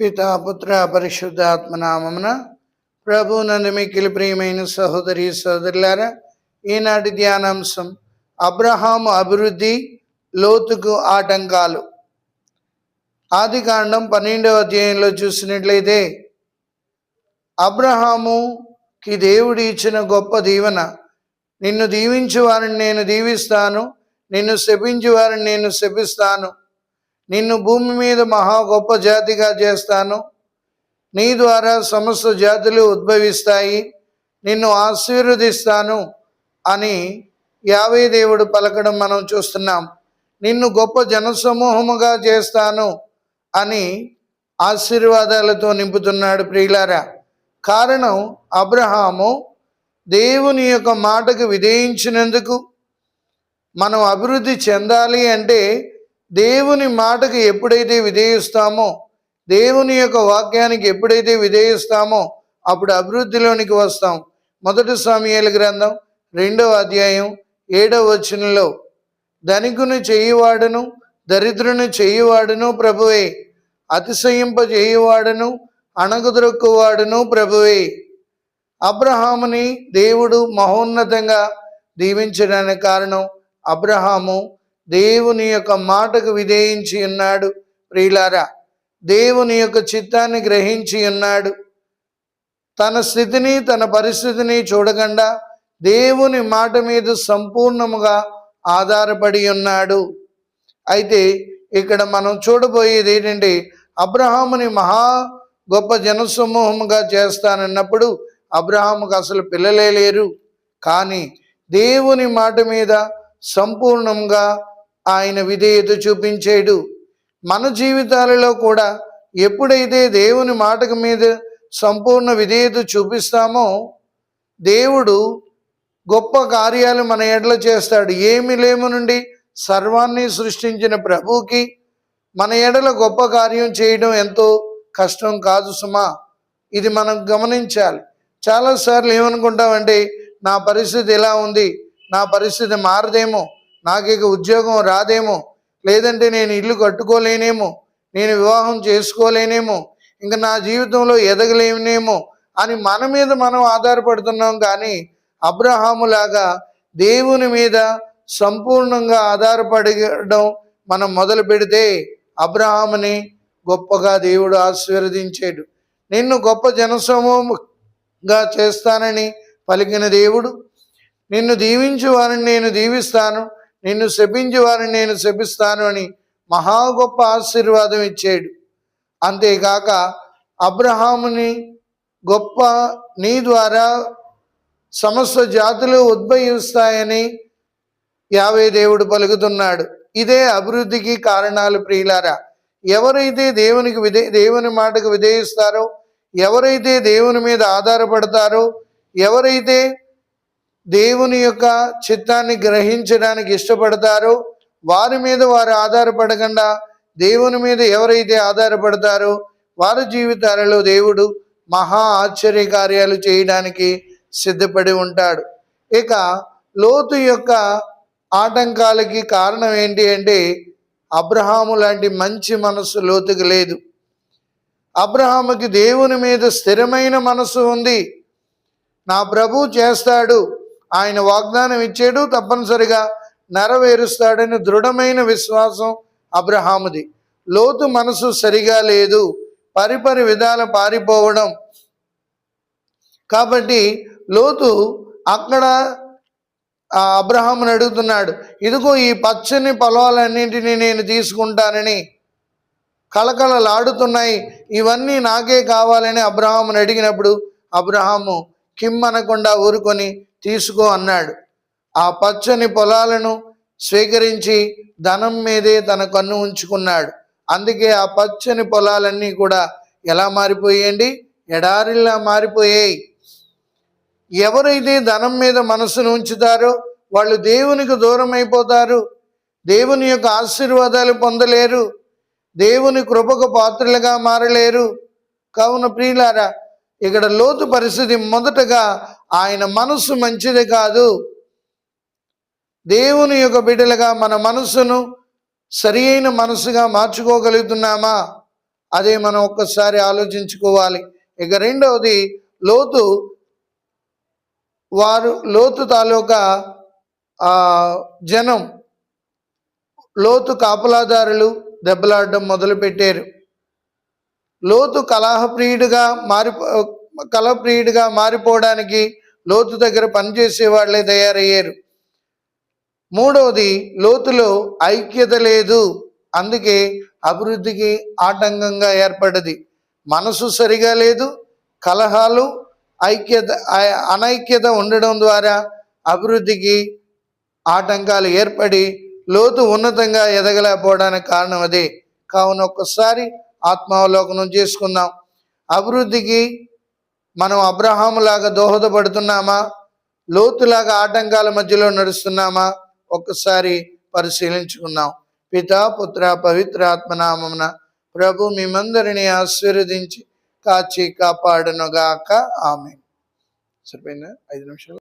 పితా పుత్ర పరిశుద్ధాత్మ ప్రభు నందు మిక్కిలి ప్రియమైన సహోదరి సహోదరులారా ఈనాటి ధ్యానాంశం అబ్రహాము అభివృద్ధి లోతుకు ఆటంకాలు. ఆది కాండం పన్నెండవ అధ్యాయంలో చూసినట్లయితే అబ్రహాముకి దేవుడు ఇచ్చిన గొప్ప దీవెన నిన్ను దీవించు వారిని నేను దీవిస్తాను నిన్ను శపించు వారిని నేను శపిస్తాను నిన్ను భూమి మీద మహా గొప్ప జాతిగా చేస్తాను. నీ ద్వారా సమస్త జాతులు ఉద్భవిస్తాయి. నిన్ను ఆశీర్వదిస్తాను అని యావే దేవుడు పలకడం మనం చూస్తున్నాం. నిన్ను గొప్ప జనసమూహముగా చేస్తాను అని ఆశీర్వాదాలతో నింపుతున్నాడు ప్రియులారా. కారణం అబ్రహాము దేవుని యొక్క మాటకు విధేయించినందుకు మనం అభివృద్ధి చెందాలి అంటే దేవుని మాటకు ఎప్పుడైతే విధేయిస్తామో దేవుని యొక్క వాక్యానికి ఎప్పుడైతే విధేయిస్తామో అప్పుడు అభివృద్ధిలోనికి వస్తాం. మొదటి సామ్యాల గ్రంథం రెండవ అధ్యాయం ఏడవ వచనంలో ధనికుని చేయువాడను దరిద్రుని చేయువాడును ప్రభువే అతిశయింప చేయువాడును అణగదొరక్కువాడును ప్రభువే. అబ్రహాముని దేవుడు మహోన్నతంగా దీవించడానికి కారణం అబ్రహాము దేవుని యొక్క మాటకు విధేయించి ఉన్నాడు. ప్రియులారా దేవుని యొక్క చిత్తాన్ని గ్రహించి ఉన్నాడు. తన స్థితిని తన పరిస్థితిని చూడకుండా దేవుని మాట మీద సంపూర్ణముగా ఆధారపడి ఉన్నాడు. అయితే ఇక్కడ మనం చూడబోయేది ఏంటంటే అబ్రహాముని మహా గొప్ప జనసమూహముగా చేస్తానన్నప్పుడు అబ్రహాముకు అసలు పిల్లలే లేరు. కానీ దేవుని మాట మీద సంపూర్ణంగా ఆయన విధేయత చూపించాడు. మన జీవితాలలో కూడా ఎప్పుడైతే దేవుని మాటకు మీద సంపూర్ణ విధేయత చూపిస్తామో దేవుడు గొప్ప కార్యాలు మన ఎడల చేస్తాడు. ఏమి లేము నుండి సర్వాన్ని సృష్టించిన ప్రభువుకి మన ఎడల గొప్ప కార్యం చేయడం ఎంతో కష్టం కాదు సుమా. ఇది మనం గమనించాలి. చాలాసార్లు ఏమనుకుంటామంటే నా పరిస్థితి ఎలా ఉంది నా పరిస్థితి మారదేమో. నాకు ఇక ఉద్యోగం రాదేమో లేదంటే నేను ఇల్లు కట్టుకోలేనేమో నేను వివాహం చేసుకోలేనేమో ఇంకా నా జీవితంలో ఎదగలేనేమో అని మన మీద మనం ఆధారపడుతున్నాం కానీ అబ్రహాములాగా దేవుని మీద సంపూర్ణంగా ఆధారపడడం మనం మొదలు పెడితే అబ్రహాముని గొప్పగా దేవుడు ఆశీర్వదించాడు. నిన్ను గొప్ప జనసమూహంగా చేస్తానని పలికిన దేవుడు నిన్ను దీవించు వారిని నేను దీవిస్తాను. నిన్ను శపించి వారిని నేను శపిస్తాను అని మహా గొప్ప ఆశీర్వాదం ఇచ్చాడు. అంతేకాక అబ్రహాముని గొప్ప నీ ద్వారా సమస్త జాతులు ఉద్భవిస్తాయని యావే దేవుడు పలుకుతున్నాడు. ఇదే అభివృద్ధికి కారణాలు ప్రియులారా. ఎవరైతే దేవునికి విధే దేవుని మాటకు విధేయిస్తారో ఎవరైతే దేవుని మీద ఆధారపడతారో ఎవరైతే దేవుని యొక్క చిత్తాన్ని గ్రహించడానికి ఇష్టపడతారో. వారి మీద వారు ఆధారపడకుండా దేవుని మీద ఎవరైతే ఆధారపడతారో వారి జీవితాలలో దేవుడు మహా ఆశ్చర్య కార్యాలు చేయడానికి సిద్ధపడి ఉంటాడు. ఇక లోతు యొక్క ఆటంకాలకి కారణం ఏంటి అంటే అబ్రహాము లాంటి మంచి మనస్సు లోతుకు లేదు. అబ్రహాముకి దేవుని మీద స్థిరమైన మనస్సు ఉంది. నా ప్రభు చేస్తాడు. ఆయన వాగ్దానం ఇచ్చాడు తప్పనిసరిగా నెరవేరుస్తాడని దృఢమైన విశ్వాసం అబ్రహాముది. లోతు మనసు సరిగా లేదు పరిపరి విధాల పారిపోవడం. కాబట్టి లోతు అక్కడ ఆ అబ్రహాముని అడుగుతున్నాడు ఇదిగో ఈ పచ్చని పొలాలన్నింటినీ నేను తీసుకుంటానని కళకళలాడుతున్నాయి ఇవన్నీ నాకే కావాలని అబ్రహాముని అడిగినప్పుడు అబ్రహాము కిమ్మనకుండా ఊరుకొని తీసుకో అన్నాడు. ఆ పచ్చని పొలాలను స్వీకరించి ధనం మీదే తన కన్ను ఉంచుకున్నాడు. అందుకే ఆ పచ్చని పొలాలన్నీ కూడా ఎలా మారిపోయాయండి? ఎడారిలా మారిపోయాయి. ఎవరైతే ధనం మీద మనసును ఉంచుతారో? వాళ్ళు దేవునికి దూరం అయిపోతారు దేవుని యొక్క ఆశీర్వాదాలు పొందలేరు. దేవుని కృపకు పాత్రలుగా మారలేరు. కావున ప్రియులారా ఇక్కడ లోతు పరిస్థితి మొదటగా ఆయన మనస్సు మంచిది కాదు. దేవుని యొక్క బిడ్డలుగా మన మనస్సును సరి అయిన మనసుగా మార్చుకోగలుగుతున్నామా? అదే మనం ఒక్కసారి ఆలోచించుకోవాలి. ఇక రెండవది లోతు వారు లోతు తాలూకా జనం లోతు కాపలాదారులు దెబ్బలాడడం మొదలుపెట్టారు. లోతు కలహప్రియుడిగా మారి కలహప్రియుడిగా మారిపోవడానికి లోతు దగ్గర పనిచేసే వాళ్ళే తయారయ్యారు. మూడవది లోతులో ఐక్యత లేదు. అందుకే అభివృద్ధికి ఆటంకంగా ఏర్పడ్డది మనసు సరిగా లేదు కలహాలు ఐక్యత అనైక్యత ఉండడం ద్వారా అభివృద్ధికి ఆటంకాలు ఏర్పడి లోతు ఉన్నతంగా ఎదగలేకపోవడానికి కారణం అదే. కావున ఒక్కసారి ఆత్మావలోకనం చేసుకుందాం. అభివృద్ధికి మనం అబ్రహాములాగా దోహదపడుతున్నామా? లోతులాగా ఆటంకాల మధ్యలో నడుస్తున్నామా? ఒక్కసారి పరిశీలించుకుందాం. పితా పుత్ర పవిత్ర ఆత్మనామమున ప్రభు మిమ్మందరిని ఆశీర్వదించి కాచి కాపాడనుగాక. ఆమె సరిపోయిందా? ఐదు నిమిషాలు.